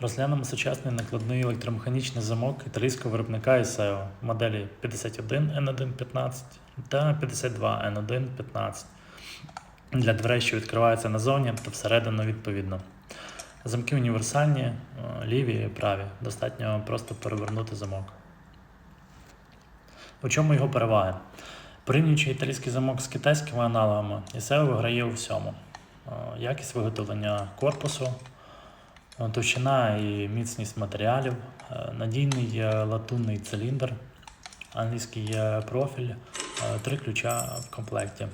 Розглянемо сучасний накладний електромеханічний замок італійського виробника ISEO моделі 51N115 та 52N115 для дверей, що відкриваються назовні та всередину відповідно. Замки універсальні, е, ліві і праві. Достатньо просто перевернути замок. У чому його переваги? Порівнюючи італійський замок з китайськими аналогами, ISEO виграє у всьому. Е, Якість виготовлення корпусу, товщина і міцність матеріалів, е, надійний латунний циліндр, англійський профіль, е, три ключа в комплекті.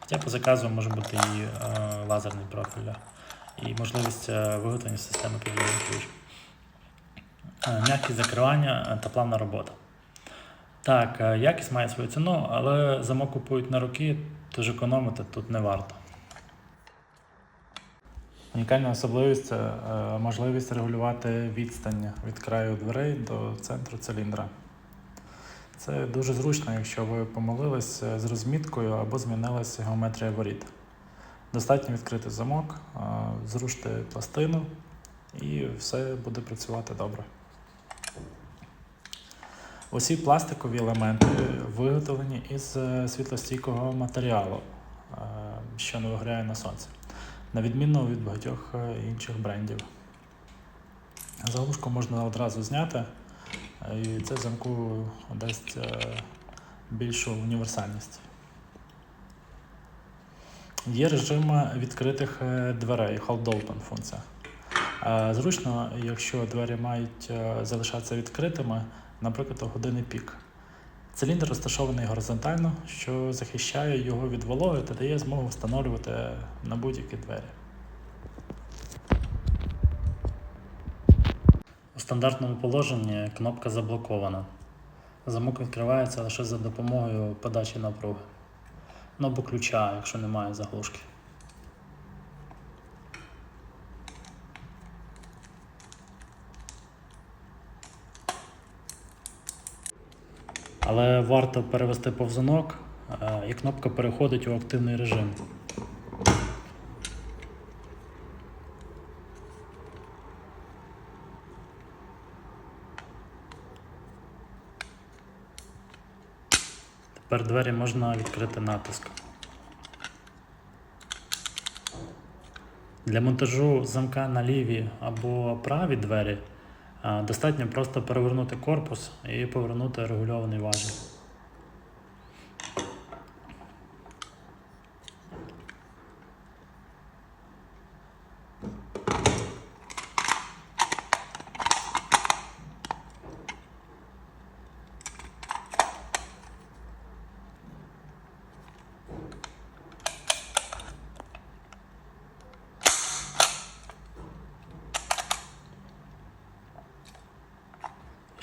Хоча по заказу може бути і е, лазерний профіль, і можливість виготовлення системи підводний ключ. Е, закривання та плавна робота. Так, якість має свою ціну, але замок купують на руки, тож економити тут не варто. Унікальна особливість це е, можливість регулювати відстань від краю дверей до центру циліндра. Це дуже зручно, якщо ви помилились е, з розміткою або змінилася геометрія воріт. Достатньо відкрити замок, е, зрушити пластину і все буде працювати добре. Усі пластикові елементи виготовлені із світлостійкого матеріалу, що не виграє на сонці, на відміну від багатьох е, інших брендів. Заглушку можна одразу зняти, е, і це замку дасть е, більшу універсальність. Є режим відкритих дверей, hold open функція. Зручно, якщо двері мають залишатися відкритими, наприклад, у години пік. Циліндр розташований горизонтально, що захищає його від вологи та дає змогу встановлювати на будь-які двері. У стандартному положенні кнопка заблокована. Замок відкривається лише за допомогою подачі напруги. Ну або ключа, якщо немає заглушки. Але варто перевести повзунок, е, і кнопка переходить у активний режим. Тепер двері можна відкрити натиском. Для монтажу замка на ліві або праві двері достатньо просто перевернути корпус і повернути регульований важіль.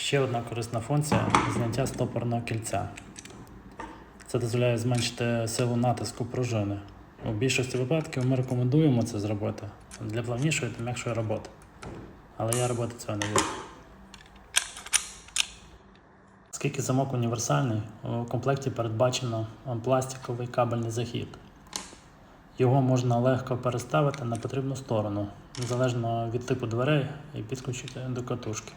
Ще одна корисна функція зняття стопорного кільця. Це дозволяє зменшити силу натиску пружини. У більшості випадків ми рекомендуємо це зробити для плавнішої та м'якшої роботи. Але я робити цього не буду. Оскільки замок універсальний, у комплекті передбачено пластиковий кабельний захід. Його можна легко переставити на потрібну сторону, залежно від типу дверей і підключити до катушки.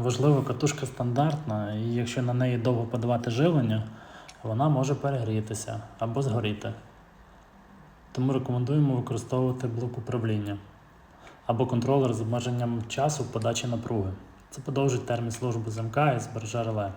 Важливо, катушка стандартна, і якщо на неї довго подавати живлення, вона може перегрітися або згоріти. Тому рекомендуємо використовувати блок управління або контролер з обмеженням часу подачі напруги. Це подовжить термін служби замка і збереже реле.